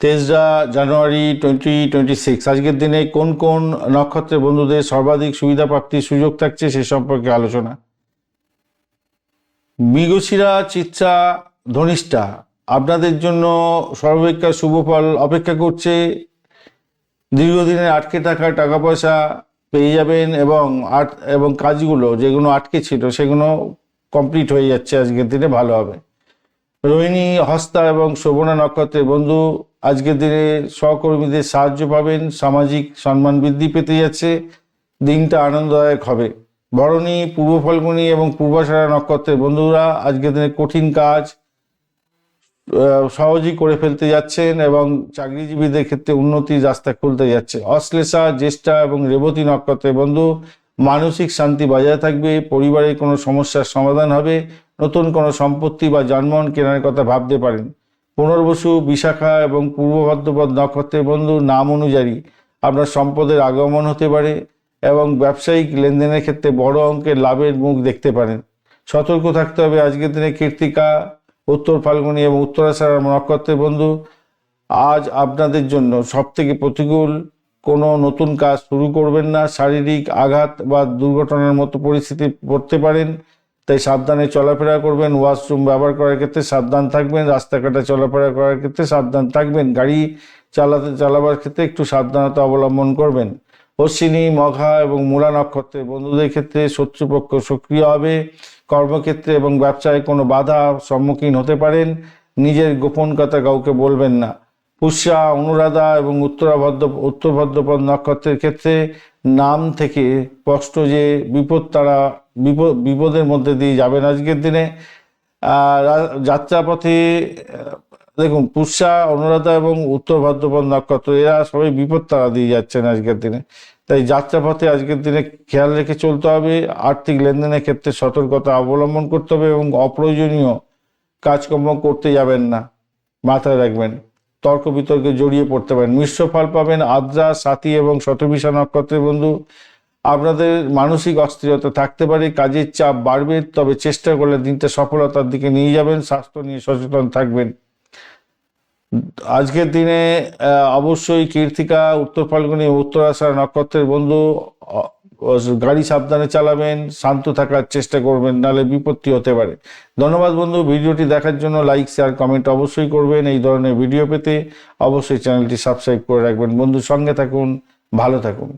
তেসরা January twenty twenty six আজকের দিনে কোন কোন নক্ষত্রের বন্ধুদের সর্বাধিক সুবিধা প্রাপ্তির সুযোগ থাকছে সে সম্পর্কে আলোচনা। মৃগশিরা, চিত্রা, ধনিষ্ঠা, আপনাদের জন্য সর্বাপেক্ষা শুভ ফল অপেক্ষা করছে। দীর্ঘদিনের আটকে থাকা টাকা পয়সা পেয়ে যাবেন এবং আট এবং কাজগুলো যেগুলো আটকে ছিল সেগুলো কমপ্লিট হয়ে যাচ্ছে। আজকের দিনে ভালো হবে। রোহিণী, হস্তা এবং শোভনা নক্ষত্রের বন্ধু আজকের দিনে সহকর্মীদের সাহায্য পাবেন, সামাজিক সম্মান বৃদ্ধি পেতে যাচ্ছে, দিনটা আনন্দদায়ক হবে। ভরণী পূর্ব ফল্গুনী এবং পূর্বাষাঢ়া নক্ষত্রের বন্ধুরা আজকের দিনে কঠিন কাজ সহজেই করে ফেলতে যাচ্ছেন এবং চাকরিজীবীদের ক্ষেত্রে উন্নতির রাস্তা খুলতে যাচ্ছে। অশ্লেষা, জ্যেষ্ঠা এবং রেবতী নক্ষত্রের বন্ধু, মানসিক শান্তি বজায় থাকবে, পরিবারের কোনো সমস্যার সমাধান হবে, নতুন কোনো সম্পত্তি বা যানবাহন কেনার কথা ভাবতে পারেন। পুনর্বসু বিশাখা এবং পূর্ব ভদ্রপদ নক্ষত্রের বন্ধু নাম অনুযায়ী আপনার সম্পদের আগমন হতে পারে এবং ব্যবসায়িক লেনদেনের ক্ষেত্রে বড় অঙ্কের লাভের মুখ দেখতে পারেন। সতর্ক থাকতে হবে আজকের দিনে কীর্তিকা উত্তর ফাল্গুনি এবং উত্তরাষাঢ় নক্ষত্রের বন্ধু। আজ আপনাদের জন্য সব থেকে প্রতিকূল কোনো নতুন কাজ শুরু করবেন না। শারীরিক আঘাত বা দুর্ঘটনার মতো পরিস্থিতি পড়তে পারেন। তাই সাবধানে চলাফেরা করবেন, ওয়াশরুম ব্যবহার করার ক্ষেত্রে সাবধান থাকবেন, রাস্তাঘাটে চলাফেরা করার ক্ষেত্রে সাবধান থাকবেন, গাড়ি চালাতে, চালাবার ক্ষেত্রে একটু সাবধানতা অবলম্বন করবেন। অশ্বিনী, মঘা এবং মূলা নক্ষত্রের বন্ধুদের ক্ষেত্রে শত্রুপক্ষ সক্রিয় হবে, কর্মক্ষেত্রে এবং ব্যবসায় কোনো বাধা সম্মুখীন হতে পারেন, নিজের গোপন কথা কাউকে বলবেন না। পুষ্যা, অনুরাধা এবং উত্তরা ভদ্র, উত্তর নক্ষত্রের ক্ষেত্রে নাম থেকে স্পষ্ট যে বিপদ তারা, বিপদ, বিপদের মধ্যে দিয়ে যাবেন আজকের দিনে। যাত্রাপথে, দেখুন, পুষ্যা, অনুরাধা এবং উত্তর ভাদ্রপদ নক্ষত্র, এরা সবাই বিপদ তারা দিয়ে যাচ্ছেন আজকের দিনে। তাই যাত্রাপথে আজকের দিনে খেয়াল রেখে চলতে হবে, আর্থিক লেনদেনের ক্ষেত্রে সতর্কতা অবলম্বন করতে হবে এবং অপ্রয়োজনীয় কাজকর্ম করতে যাবেন না, মাথায় রাখবেন। তর্ক বিতর্কে জড়িয়ে পড়তে পারেন। মিশ্র ফল পাবেন আদ্রা, সাথী এবং শতবিশা নক্ষত্রের বন্ধু। আপনাদের মানসিক অস্থিরতা থাকতে পারে, কাজের চাপ বাড়বে, তবে চেষ্টা করলে দিনটা সফলতার দিকে নিয়ে যাবেন, স্বাস্থ্য নিয়ে সচেতন থাকবেন। আজকের দিনে অবশ্যই কীর্তিকা, উত্তর ফাল্গুনী উত্তরাষাঢ় নক্ষত্রের বন্ধু। গাড়ি সাবধানে চালাবেন, শান্ত থাকার চেষ্টা করবেন নাহলে বিপত্তি হতে পারে। ধন্যবাদ বন্ধু, ভিডিওটি দেখার জন্য লাইক শেয়ার কমেন্ট অবশ্যই করবেন। এই ধরনের ভিডিও পেতে অবশ্যই চ্যানেলটি সাবস্ক্রাইব করে রাখবেন। বন্ধু, সঙ্গে থাকুন, ভালো থাকুন।